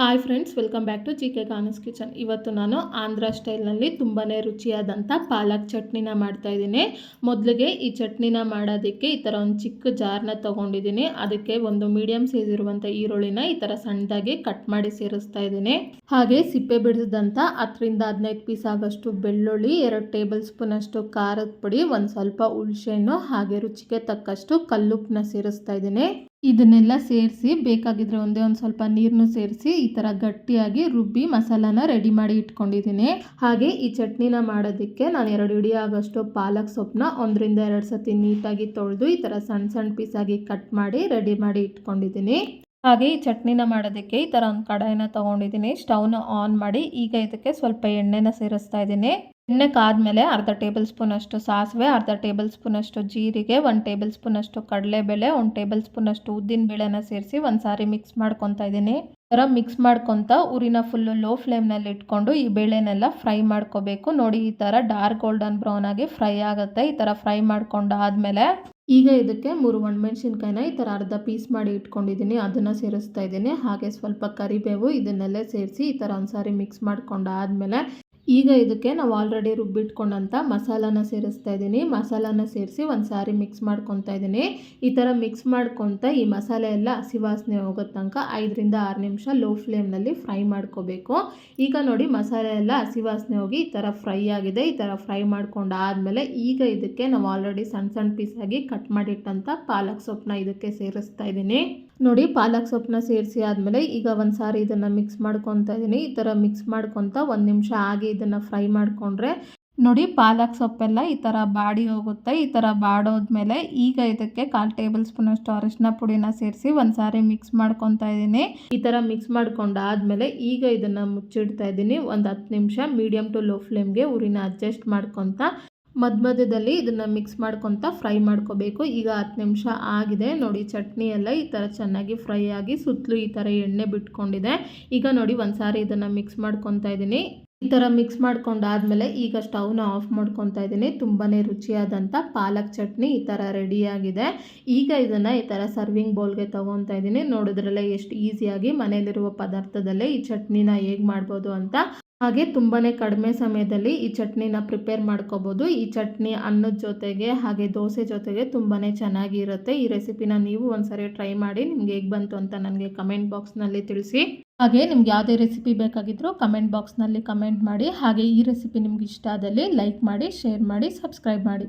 Hi friends welcome back to G K kitchen ಇವತ್ತು ನಾನು ಆಂಧ್ರ ಸ್ಟೈಲ್ನಲ್ಲಿ ತುಂಬಾ ರುಚಿಯಾದಂಥ ಪಾಲಕ್ ಚಟ್ನಿನ ಮಾಡ್ತಾ ಇದ್ದೀನಿ. ಮೊದಲಿಗೆ ಈ ಚಟ್ನಿನ ಮಾಡೋದಕ್ಕೆ ಈ ಥರ ಒಂದು ಚಿಕ್ಕ ಜಾರ್ನ ತೊಗೊಂಡಿದ್ದೀನಿ. ಅದಕ್ಕೆ ಒಂದು ಮೀಡಿಯಮ್ ಸೈಜ್ ಇರುವಂಥ ಈರುಳ್ಳಿನ ಈ ಥರ ಸಣ್ಣದಾಗಿ ಕಟ್ ಮಾಡಿ ಸೇರಿಸ್ತಾ ಇದ್ದೀನಿ. ಹಾಗೆ ಸಿಪ್ಪೆ ಬಿಡಿಸಿದಂಥ ಹತ್ತರಿಂದ ಹದಿನೈದು ಪೀಸ್ ಆಗೋಷ್ಟು ಬೆಳ್ಳುಳ್ಳಿ, ಎರಡು ಟೇಬಲ್ ಸ್ಪೂನ್ ಅಷ್ಟು ಖಾರದ ಪುಡಿ, ಒಂದು ಸ್ವಲ್ಪ ಹುಳ್ಸೆಹಣ್ಣು ಹಾಗೆ ರುಚಿಗೆ ತಕ್ಕಷ್ಟು ಕಲ್ಲುಪ್ಪನ್ನ ಸೇರಿಸ್ತಾ ಇದ್ದೀನಿ. ಇದನ್ನೆಲ್ಲ ಸೇರಿಸಿ ಬೇಕಾಗಿದ್ರೆ ಒಂದೇ ಒಂದು ಸ್ವಲ್ಪ ನೀರನ್ನು ಸೇರಿಸಿ ಈ ಥರ ಗಟ್ಟಿಯಾಗಿ ರುಬ್ಬಿ ಮಸಾಲಾನ ರೆಡಿ ಮಾಡಿ ಇಟ್ಕೊಂಡಿದ್ದೀನಿ. ಹಾಗೆ ಈ ಚಟ್ನಿನ ಮಾಡೋದಕ್ಕೆ ನಾನು ಎರಡು ಇಡಿ ಆಗೋಷ್ಟು ಪಾಲಕ್ ಸೊಪ್ಪನ್ನ ಒಂದರಿಂದ ಎರಡು ಸತಿ ನೀಟಾಗಿ ತೊಳೆದು ಈ ಥರ ಸಣ್ಣ ಸಣ್ಣ ಪೀಸಾಗಿ ಕಟ್ ಮಾಡಿ ರೆಡಿ ಮಾಡಿ ಇಟ್ಕೊಂಡಿದ್ದೀನಿ. ಹಾಗೆ ಈ ಚಟ್ನಿನ ಮಾಡೋದಕ್ಕೆ ಈ ಥರ ಒಂದು ಕಡಾಯಿನ ತೊಗೊಂಡಿದ್ದೀನಿ. ಸ್ಟವ್ನ ಆನ್ ಮಾಡಿ ಈಗ ಇದಕ್ಕೆ ಸ್ವಲ್ಪ ಎಣ್ಣೆನ ಸೇರಿಸ್ತಾ ಇದ್ದೀನಿ. ಎಣ್ಣೆ ಕಾದ್ಮೇಲೆ ಅರ್ಧ ಟೇಬಲ್ ಸ್ಪೂನ್ ಅಷ್ಟು ಸಾಸಿವೆ, ಅರ್ಧ ಟೇಬಲ್ ಸ್ಪೂನ್ ಅಷ್ಟು ಜೀರಿಗೆ, ಒಂದು ಟೇಬಲ್ ಸ್ಪೂನ್ ಅಷ್ಟು ಕಡಲೆಬೇಳೆ, ಒಂದು ಟೇಬಲ್ ಸ್ಪೂನ್ ಅಷ್ಟು ಉದ್ದಿನ ಬೇಳೆನ ಸೇರಿಸಿ ಒಂದು ಸಾರಿ ಮಿಕ್ಸ್ ಮಾಡ್ಕೊತಾ ಇದ್ದೀನಿ. ಥರ ಮಿಕ್ಸ್ ಮಾಡ್ಕೊತ ಊರಿನ ಫುಲ್ಲು ಲೋ ಫ್ಲೇಮ್ನಲ್ಲಿ ಇಟ್ಕೊಂಡು ಈ ಬೇಳೆನೆಲ್ಲ ಫ್ರೈ ಮಾಡ್ಕೋಬೇಕು. ನೋಡಿ ಈ ಥರ ಡಾರ್ಕ್ ಗೋಲ್ಡನ್ ಬ್ರೌನ್ ಆಗಿ ಫ್ರೈ ಆಗುತ್ತೆ. ಈ ಥರ ಫ್ರೈ ಮಾಡ್ಕೊಂಡು ಆದಮೇಲೆ ಈಗ ಇದಕ್ಕೆ ಮೂರು ಒಣಮೆಣ್ಸಿನ್ಕಾಯಿನ ಈ ಥರ ಅರ್ಧ ಪೀಸ್ ಮಾಡಿ ಇಟ್ಕೊಂಡಿದ್ದೀನಿ. ಅದನ್ನು ಸೇರಿಸ್ತಾ ಇದ್ದೀನಿ. ಹಾಗೆ ಸ್ವಲ್ಪ ಕರಿಬೇವು ಇದನ್ನೆಲ್ಲ ಸೇರಿಸಿ ಈ ಥರ ಒಂದ್ಸಾರಿ ಮಿಕ್ಸ್ ಮಾಡ್ಕೊಂಡು ಆದಮೇಲೆ ಈಗ ಇದಕ್ಕೆ ನಾವು ಆಲ್ರೆಡಿ ರುಬ್ಬಿಟ್ಕೊಂಡಂಥ ಮಸಾಲಾನ ಸೇರಿಸ್ತಾ ಇದ್ದೀನಿ ಮಸಾಲಾನ ಸೇರಿಸಿ ಒಂದು ಸಾರಿ ಮಿಕ್ಸ್ ಮಾಡ್ಕೊತಾ ಇದ್ದೀನಿ ಈ ಥರ ಮಿಕ್ಸ್ ಮಾಡ್ಕೊತ ಈ ಮಸಾಲೆ ಎಲ್ಲ ಹಸಿ ವಾಸನೆ ಹೋಗೋ ತನಕ ಐದರಿಂದ ಆರು ನಿಮಿಷ ಲೋ ಫ್ಲೇಮ್ನಲ್ಲಿ ಫ್ರೈ ಮಾಡ್ಕೋಬೇಕು. ಈಗ ನೋಡಿ ಮಸಾಲೆ ಎಲ್ಲ ಹಸಿ ವಾಸನೆ ಹೋಗಿ ಈ ಥರ ಫ್ರೈ ಆಗಿದೆ. ಈ ಥರ ಫ್ರೈ ಮಾಡ್ಕೊಂಡು ಆದಮೇಲೆ ಈಗ ಇದಕ್ಕೆ ನಾವು ಆಲ್ರೆಡಿ ಸಣ್ಣ ಸಣ್ಣ ಪೀಸಾಗಿ ಕಟ್ ಮಾಡಿಟ್ಟಂಥ ಪಾಲಕ್ ಸೊಪ್ಪನ್ನ ಇದಕ್ಕೆ ಸೇರಿಸ್ತಾ ಇದ್ದೀನಿ ನೋಡಿ, ಪಾಲಕ್ ಸೊಪ್ಪನ್ನ ಸೇರಿಸಿ ಆದಮೇಲೆ ಈಗ ಒಂದು ಸಾರಿ ಇದನ್ನು ಮಿಕ್ಸ್ ಮಾಡ್ಕೊತಾ ಇದ್ದೀನಿ ಈ ಥರ ಮಿಕ್ಸ್ ಮಾಡ್ಕೊತ ಒಂದು ನಿಮಿಷ ಆಗಿ ಇದನ್ನು ಫ್ರೈ ಮಾಡಿಕೊಂಡ್ರೆ ನೋಡಿ, ಪಾಲಕ್ ಸೊಪ್ಪೆಲ್ಲ ಈ ಥರ ಬಾಡಿ ಹೋಗುತ್ತೆ. ಈ ಥರ ಬಾಡೋದ್ಮೇಲೆ ಈಗ ಇದಕ್ಕೆ ಕಾಲು ಟೇಬಲ್ ಸ್ಪೂನ್ ಅಷ್ಟು ಅರಿಶಿನ ಪುಡಿನ ಸೇರಿಸಿ ಒಂದು ಸಾರಿ ಮಿಕ್ಸ್ ಮಾಡ್ಕೊತಾ ಇದ್ದೀನಿ ಈ ಥರ ಮಿಕ್ಸ್ ಮಾಡ್ಕೊಂಡಾದ್ಮೇಲೆ ಈಗ ಇದನ್ನು ಮುಚ್ಚಿಡ್ತಾ ಇದ್ದೀನಿ ಒಂದು ಹತ್ತು ನಿಮಿಷ ಮೀಡಿಯಮ್ ಟು ಲೋ ಫ್ಲೇಮ್ಗೆ ಊರಿನ ಅಡ್ಜಸ್ಟ್ ಮಾಡ್ಕೊತ ಮಧ್ಯ ಮಧ್ಯದಲ್ಲಿ ಇದನ್ನು ಮಿಕ್ಸ್ ಮಾಡ್ಕೊತ ಫ್ರೈ ಮಾಡ್ಕೋಬೇಕು. ಈಗ ಹತ್ತು ನಿಮಿಷ ಆಗಿದೆ. ನೋಡಿ ಚಟ್ನಿ ಎಲ್ಲ ಈ ಥರ ಚೆನ್ನಾಗಿ ಫ್ರೈ ಆಗಿ ಸುತ್ತಲೂ ಈ ಥರ ಎಣ್ಣೆ ಬಿಟ್ಕೊಂಡಿದೆ. ಈಗ ನೋಡಿ ಒಂದು ಸಾರಿ ಇದನ್ನು ಮಿಕ್ಸ್ ಮಾಡ್ಕೊತಾ ಇದ್ದೀನಿ. ಈ ಥರ ಮಿಕ್ಸ್ ಮಾಡ್ಕೊಂಡಾದ್ಮೇಲೆ ಈಗ ಸ್ಟವ್ನ ಆಫ್ ಮಾಡ್ಕೊತಾ ಇದ್ದೀನಿ. ತುಂಬಾ ರುಚಿಯಾದಂಥ ಪಾಲಕ್ ಚಟ್ನಿ ಈ ಥರ ರೆಡಿಯಾಗಿದೆ ಈಗ ಇದನ್ನು ಈ ಥರ ಸರ್ವಿಂಗ್ ಬೌಲ್ಗೆ ತೊಗೊತಾ ಇದ್ದೀನಿ. ನೋಡಿದ್ರಲ್ಲೇ ಎಷ್ಟು ಈಸಿಯಾಗಿ ಮನೆಯಲ್ಲಿರುವ ಪದಾರ್ಥದಲ್ಲೇ ಈ ಚಟ್ನಿನ ಹೇಗೆ ಮಾಡ್ಬೋದು ಅಂತ ಹಾಗೆ ತುಂಬಾ ಕಡಿಮೆ ಸಮಯದಲ್ಲಿ ಈ ಚಟ್ನಿನ ಪ್ರಿಪೇರ್ ಮಾಡ್ಕೋಬೋದು. ಈ ಚಟ್ನಿ ಅನ್ನದ ಜೊತೆಗೆ ಹಾಗೆ ದೋಸೆ ಜೊತೆಗೆ ತುಂಬಾ ಚೆನ್ನಾಗಿರುತ್ತೆ. ಈ ರೆಸಿಪಿನ ನೀವು ಒಂದ್ಸರಿ ಟ್ರೈ ಮಾಡಿ, ನಿಮ್ಗೆ ಹೇಗೆ ಬಂತು ಅಂತ ನನಗೆ ಕಮೆಂಟ್ ಬಾಕ್ಸ್ನಲ್ಲಿ ತಿಳಿಸಿ. ಹಾಗೆ ನಿಮ್ಗೆ ಯಾವುದೇ ರೆಸಿಪಿ ಬೇಕಾಗಿದ್ದರೂ ಕಮೆಂಟ್ ಬಾಕ್ಸ್ನಲ್ಲಿ ಕಮೆಂಟ್ ಮಾಡಿ, ಹಾಗೆ ಈ ರೆಸಿಪಿ ನಿಮ್ಗೆ ಇಷ್ಟ ಆದಲ್ಲಿ ಲೈಕ್ ಮಾಡಿ, ಶೇರ್ ಮಾಡಿ, ಸಬ್ಸ್ಕ್ರೈಬ್ ಮಾಡಿ.